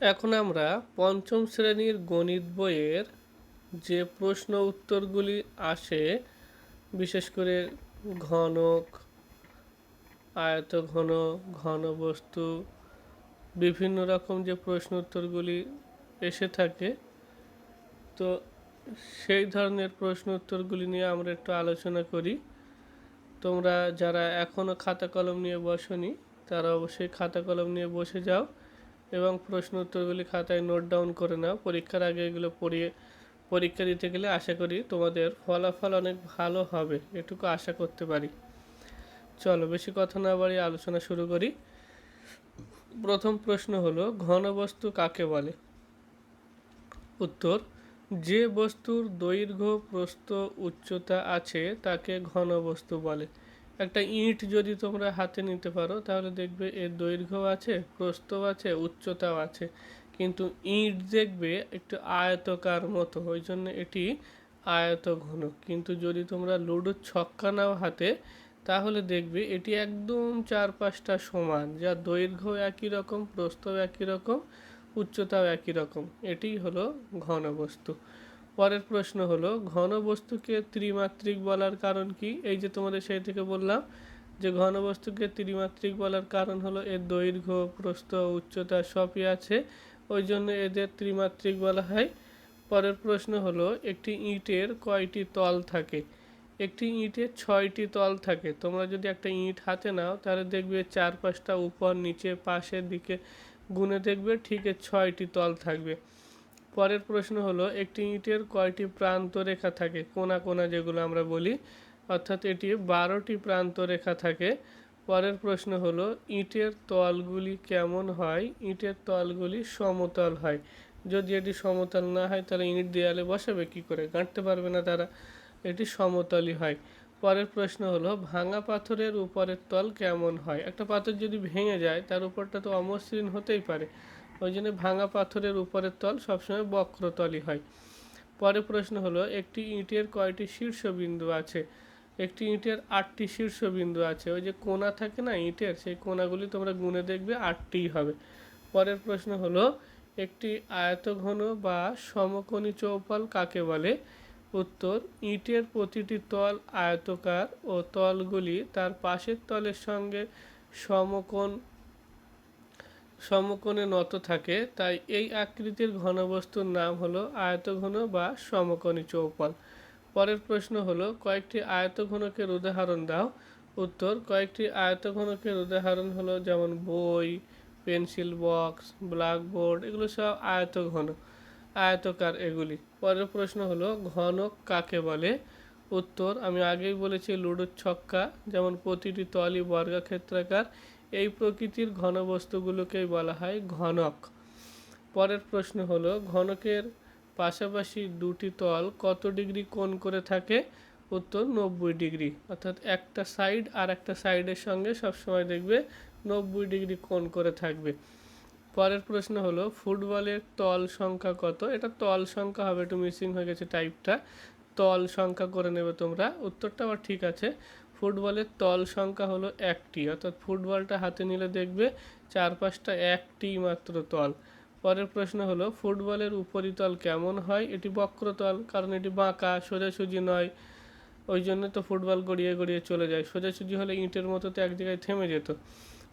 এখন আমরা পঞ্চম শ্রেণির গণিত বইয়ের যে প্রশ্ন উত্তরগুলি আসে, বিশেষ করে ঘনক আয়ত ঘন ঘন বস্তু বিভিন্ন রকম যে প্রশ্ন উত্তরগুলি এসে থাকে, তো সেই ধরনের প্রশ্ন উত্তরগুলি নিয়ে আমরা একটু আলোচনা করি। তোমরা যারা এখনও খাতা কলম নিয়ে বসনি, তারা অবশ্যই খাতা কলম নিয়ে বসে যাও। এবং প্রশ্ন উত্তরগুলি খাতায় নোট ডাউন করে নাও। পরীক্ষার আগে এগুলো পড়িয়ে, পরীক্ষা দিতে গেলে আশা করি তোমাদের ফলাফল অনেক ভালো হবে। এটুকু আশা করতে পারি। চলো, বেশি কথা না বাড়িয়ে আলোচনা শুরু করি। প্রথম প্রশ্ন হলো ঘনবস্তু কাকে বলে? উত্তর, যে বস্তুর দৈর্ঘ্য, প্রস্থ, উচ্চতা আছে তাকে ঘনবস্তু বলে। একটা ইট যদি তোমরা হাতে নিতে পারো, তাহলে দেখবে এর দৈর্ঘ্য আছে, প্রস্থও আছে, উচ্চতাও আছে। কিন্তু ইট দেখবে একটু আয়তকার মতো, ওই জন্য এটি আয়ত ঘন কিন্তু যদি তোমরা লুডোর ছক্কা নাও হাতে, তাহলে দেখবে এটি একদম চার পাঁচটা সমান যা দৈর্ঘ্য একই রকম, প্রস্থও একই রকম, উচ্চতাও একই রকম। এটিই হলো ঘনবস্তু। পরের প্রশ্ন হলো, ঘন বস্তুকে ত্রিমাত্রিক বলার কারণ কি? এই যে তোমাদের সেই থেকে বললাম যে ঘনবস্তুকে ত্রিমাত্রিক বলার কারণ হলো এর দৈর্ঘ্য, প্রস্থ, উচ্চতা সবই আছে, ওই জন্য এদের ত্রিমাত্রিক বলা হয়। পরের প্রশ্ন হলো, একটি ইটের কয়টি তল থাকে? একটি ইটের ছয়টি তল থাকে। তোমরা যদি একটা ইট হাতে নাও, তাহলে দেখবে চার পাঁচটা উপর, নিচে, পাশের দিকে গুনে দেখবে, ঠিক ছয়টি তল থাকবে। পরের প্রশ্ন হলো, একটি ইটের কয়টি প্রান্ত রেখা থাকে? কোনা কোনা যেগুলো আমরা বলি, অর্থাৎ এটি বারোটি প্রান্ত রেখা থাকে। পরের প্রশ্ন হলো, ইটের তলগুলি কেমন হয়? ইটের তলগুলি সমতল হয়। যদি এটি সমতল না হয়, তাহলে ইট দেয়ালে বসাবে কি করে? গাঁটতে পারবে না তারা। এটি সমতলই হয়। পরের প্রশ্ন হলো, ভাঙা পাথরের উপরের তল কেমন হয়? একটা পাথর যদি ভেঙে যায়, তার উপরটা তো অমসৃণ হতেই পারে। ওই জন্য ভাঙা পাথরের উপরের তল সবসময় বক্রতলই হয়। পরের প্রশ্ন হলো, একটি ইটের কয়টি শীর্ষবিন্দু আছে? একটি ইটের আটটি শীর্ষবিন্দু আছে। ওই যে কোনা থাকে না ইঁটের, সেই কোনাগুলি তোমরা গুনে দেখবে আটটিই হবে। পরের প্রশ্ন হলো, একটি আয়তঘন বা সমকোণী চৌপাল কাকে বলে? উত্তর, ইটের প্রতিটি তল আয়তকার ও তলগুলি তার পাশের তলের সঙ্গে সমকোণ সমকোণে নত থাকে, তাই এই আকৃতির ঘনবস্তুর নাম হলো আয়তঘন বা সমকোণী চৌপাল পরের প্রশ্ন হলো, কয়েকটি আয়তঘনকের উদাহরণ দাও। উত্তর, কয়েকটি আয়তঘনকের উদাহরণ হলো যেমন বই, পেন্সিল বক্স, ব্ল্যাকবোর্ড, এগুলো সব আয়তঘন, আয়তকার এগুলি। পরের প্রশ্ন হলো, ঘনক কাকে বলে? উত্তর, আমি আগেই বলেছি লুডোর ছক্কা, যেমন প্রতিটি তলই বর্গাক্ষেত্রাকার এই প্রকৃতির ঘনবস্তুগুলোকেই বলা হয় ঘনক। পরের প্রশ্ন হলো, ঘনকের পাশাপাশি দুটি তল কত ডিগ্রি কোণ করে থাকে? উত্তর, নব্বই ডিগ্রি। অর্থাৎ একটা সাইড আর একটা সাইডের সঙ্গে সবসময় দেখবে নব্বই ডিগ্রি কোণ করে থাকবে। পরের প্রশ্ন হলো, ফুটবলের তল সংখ্যা কত? এটা তল সংখ্যা হবে, একটু মিসিং হয়ে গেছে টাইপটা তল সংখ্যা করে নেবে তোমরা। উত্তরটা আবার ঠিক আছে। ফুটবলের তল সংখ্যা হলো একটি, অর্থাৎ ফুটবলটা হাতে নিলে দেখবে চার পাঁচটা একটি মাত্র তল। পরের প্রশ্ন হলো, ফুটবলের উপরিতল কেমন হয়? এটি বক্রতল, কারণ এটি বাঁকা, সোজাসুজি নয়। ওই জন্য তো ফুটবল গড়িয়ে গড়িয়ে চলে যায়। সোজাসুজি হলে ইঁটের মতো তো এক জায়গায় থেমে যেত।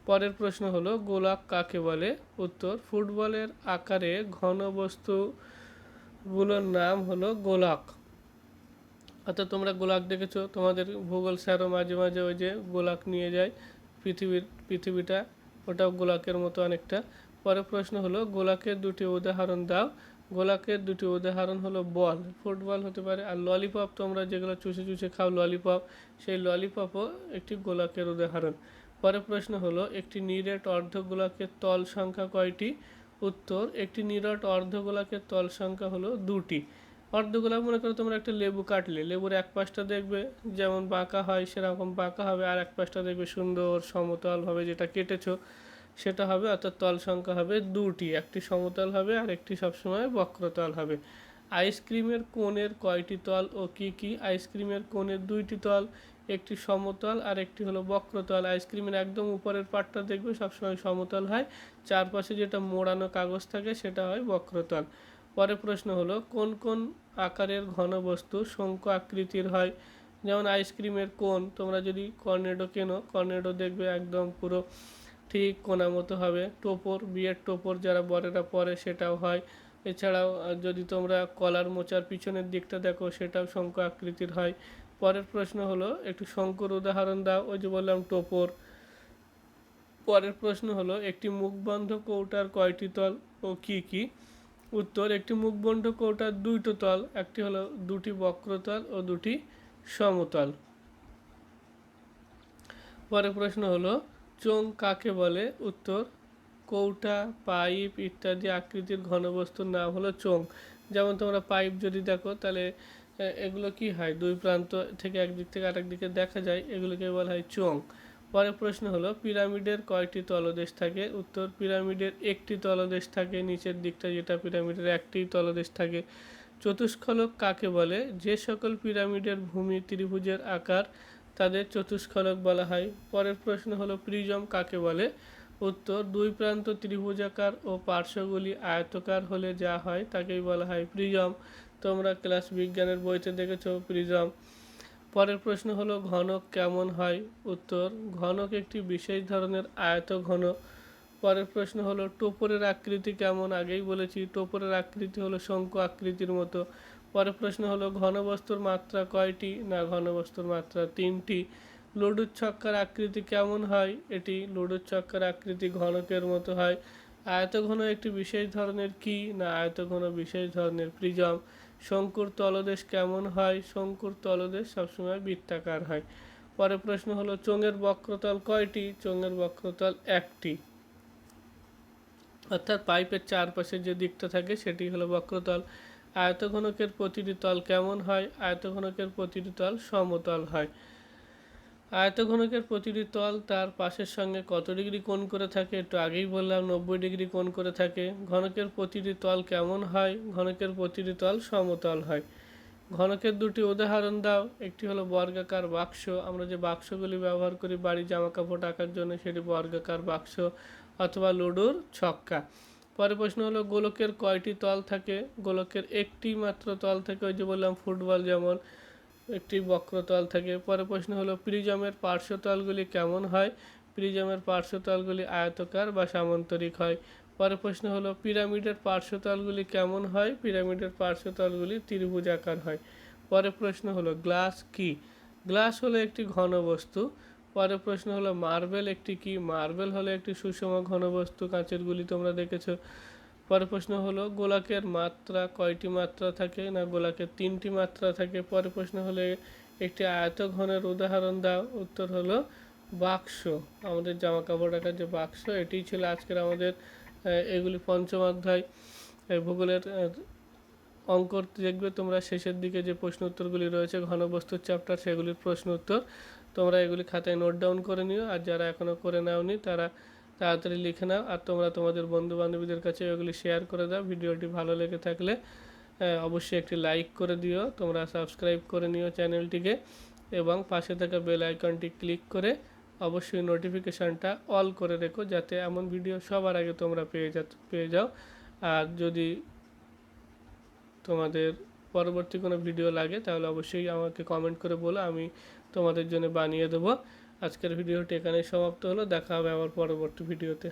পরের প্রশ্ন হলো, গোলাক কাকে বলে? উত্তর, ফুটবলের আকারে ঘন বস্তুগুলোর নাম হলো গোলাক। অর্থাৎ তোমরা গোলাক দেখেছ? তোমাদের ভূগোল স্যারও মাঝে মাঝে ওই যে গোলাক নিয়ে যায় পৃথিবীর, পৃথিবীটা। ওটাও গোলাকের মতো অনেকটা। পরের প্রশ্ন হলো, গোলাকের দুটি উদাহরণ দাও। গোলাকের দুটি উদাহরণ হলো বল। ফুটবল হতে পারে আর ললিপপ, তোমরা যেগুলো চুষে চুষে খাও ললিপপ, সেই ললিপপও একটি গোলাকের উদাহরণ। পরের প্রশ্ন হলো, একটি নিরেট অর্ধগোলাকের তল সংখ্যা কয়টি? উত্তর, একটি নিরট অর্ধগোলাকের তল সংখ্যা হলো দুটি। অর্ধগোলাপ মনে করো তোমরা একটা লেবু কাটলে, লেবুর এক পাশটা দেখবে যেমন বাঁকা হয় সেরকম বাঁকা হবে, আর এক পাশটা দেখবে সুন্দর সমতল হবে যেটা কেটেছো, সেটা হবে অর্থাৎ তল সংখ্যা হবে দুটি, একটি সমতল হবে আর একটি সবসময় বক্রতল হবে। আইসক্রিমের কোণের কয়টি তল ও কি কি? আইসক্রিমের কোণের দুইটি তল, একটি সমতল আর একটি হলো বক্রতল। আইসক্রিমের একদম উপরের পাটটা দেখবে সবসময় সমতল হয়, চারপাশে যেটা মোড়ানো কাগজ থাকে সেটা হয় বক্রতল। পরের প্রশ্ন হলো, কোন কোন আকারের ঘনবস্তু শঙ্কু আকৃতির হয়? যেমন আইসক্রিমের কোন, তোমরা যদি কর্নেডো কেনো, কর্নেডো দেখবে একদম পুরো ঠিক কোনা মতো হবে। টোপর, বিয়ের টোপর যারা বরেরা পরে সেটাও হয়। এছাড়াও যদি তোমরা কলার মোচার পিছনের দিকটা দেখো, সেটাও শঙ্কু আকৃতির হয়। পরের প্রশ্ন হলো, একটু শঙ্কুর উদাহরণ দাও, ওই যে বললাম টোপর। পরের প্রশ্ন হলো, একটি মুখবন্ধ কৌটার কয়টি তল ও কি কি? উত্তর, একটি মুখবন্ধ কৌটার দুইটো তল, একটি হলো দুটি বক্রতল ও দুটি সমতল। পরের প্রশ্ন হলো চোং কাকে বলে? উত্তর, কৌটা, পাইপ ইত্যাদি আকৃতির ঘনবস্তুর নাম হলো চোং যেমন তোমরা পাইপ যদি দেখো, তাহলে এগুলো কি হয়? দুই প্রান্ত থেকে একদিক থেকে আরেক দিকে দেখা যায়, এগুলোকে বলা হয় চোং পরের প্রশ্ন হলো, পিরামিডের কয়টি তলদেশ থাকে। উত্তর, পিরামিডের একটি তলদেশ থাকে। নিচের দিকটা যেটা পিরামিডের একটি তলদেশ থাকে। চতুষ্কলক কাকে বলে? যে সকল পিরামিডের ভূমি ত্রিভুজের আকার তাদের চতুষ্কলক বলা হয়। পরের প্রশ্ন হলো, প্রিজম কাকে বলে? উত্তর, দুই প্রান্ত ত্রিভুজাকার ও পার্শ্বগুলি আয়তকার হলে যা হয় তাকেই বলা হয় প্রিজম। তোমরা ক্লাস বিজ্ঞানের বইতে দেখেছ প্রিজম। পরের প্রশ্ন হলো, ঘনক কেমন হয়? উত্তর, ঘনক একটি বিশেষ ধরনের আয়ত ঘন পরের প্রশ্ন হলো, টোপরের আকৃতি কেমন? আগেই বলেছি, টোপরের আকৃতি হলো শঙ্কু আকৃতির মতো। পরের প্রশ্ন হলো, ঘনবস্তুর মাত্রা কয়টি? না, ঘনবস্তুর মাত্রা তিনটি। লুডুর ছক্কার আকৃতি কেমন হয়? এটি লুডুর ছক্কার আকৃতি ঘনকের মতো হয়। আয়তঘন একটি বিশেষ ধরনের কি? না, আয়তঘন বিশেষ ধরনের প্রিজম। শঙ্কুর তলদেশ কেমন হয়? শঙ্কুর তলদেশ সবসময় বৃত্তাকার হয়। পরে প্রশ্ন হলো, চোঙের বক্রতল কয়টি? চোঙের বক্রতল একটি। অর্থাৎ পাইপের চারপাশে যে দিকটা থাকে, সেটি হলো বক্রতল। আয়তঘনকের প্রতিটি তল কেমন হয়? আয়তঘনকের প্রতিটি তল সমতল হয়। আয়তঘনকের প্রতিটি তল তার পাশের সঙ্গে কত ডিগ্রি কোণ করে থাকে একটু আগেই বললাম, নব্বই ডিগ্রি কোণ করে থাকে। ঘনকের প্রতিটি তল কেমন হয়? ঘনকের প্রতিটি তল সমতল হয়। ঘনকের দুটি উদাহরণ দাও। একটি হলো বর্গাকার বাক্স। আমরা যে বাক্সগুলি ব্যবহার করি বাড়ি জামা কাপড় রাখার জন্য, সেটি বর্গাকার বাক্স অথবা লুডোর ছক্কা। পরে প্রশ্ন হলো, গোলকের কয়টি তল থাকে? গোলকের একটি মাত্র তল থাকে, ওই যে বললাম ফুটবল যেমন। একটি বক্রতল থাকে। পরে প্রশ্ন হলো, প্রিজমের পার্শ্বতলগুলি কেমন হয়? প্রিজমের পার্শ্বতলগুলি আয়তকার বা সামান্তরিক হয়। পরে প্রশ্ন হলো, পিরামিডের পার্শ্বতলগুলি কেমন হয়? পিরামিডের পার্শ্বতলগুলি ত্রিভুজাকার হয়। পরে প্রশ্ন হলো, গ্লাস কি? গ্লাস হলো একটি ঘন বস্তু। পরে প্রশ্ন হলো, মার্বেল একটি কি? মার্বেল হলো একটি সুষম ঘনবস্তু কাঁচের গুলি তোমরা দেখেছ। পরে প্রশ্ন হলো, গোলাকের মাত্রা কয়টি মাত্রা থাকে না গোলাকের তিনটি মাত্রা থাকে? পরে প্রশ্ন হলে, একটি আয়ত ঘনের উদাহরণ দাও। উত্তর হলো, বাক্স। আমাদের জামা কাপড় রাখার যে বাক্স, এটিই ছিল আজকের আমাদের এগুলি পঞ্চম অধ্যায়। ভূগোলের অঙ্ক দেখবে তোমরা। শেষের দিকে যে প্রশ্ন উত্তরগুলি রয়েছে ঘনবস্তুর চ্যাপ্টার সেগুলির প্রশ্ন উত্তর। তোমরা এগুলি খাতায় নোট ডাউন করে নিও। আর যারা এখনও করে নাওনি, তারা তাড়াতাড়ি লিখে নাও আর তোমরা তোমাদের বন্ধু বান্ধবীদের কাছে এগুলি শেয়ার করে দাও। ভিডিওটি ভালো লেগে থাকলে অবশ্যই একটি লাইক করে দিও। তোমরা সাবস্ক্রাইব করে নিও চ্যানেলটিকে এবং পাশে থাকা বেল আইকনটি ক্লিক করে অবশ্যই নোটিফিকেশানটা অল করে রেখো যাতে এমন ভিডিও সবার আগে তোমরা পেয়ে যা পেয়ে যাও। আর যদি তোমাদের পরবর্তী কোনো ভিডিও লাগে, তাহলে অবশ্যই আমাকে কমেন্ট করে বলো, আমি তোমাদের জন্য বানিয়ে দেবো। আজকের ভিডিওটি এখানেই সমাপ্ত হলো। দেখা হবে আবার পরবর্তী ভিডিওতে।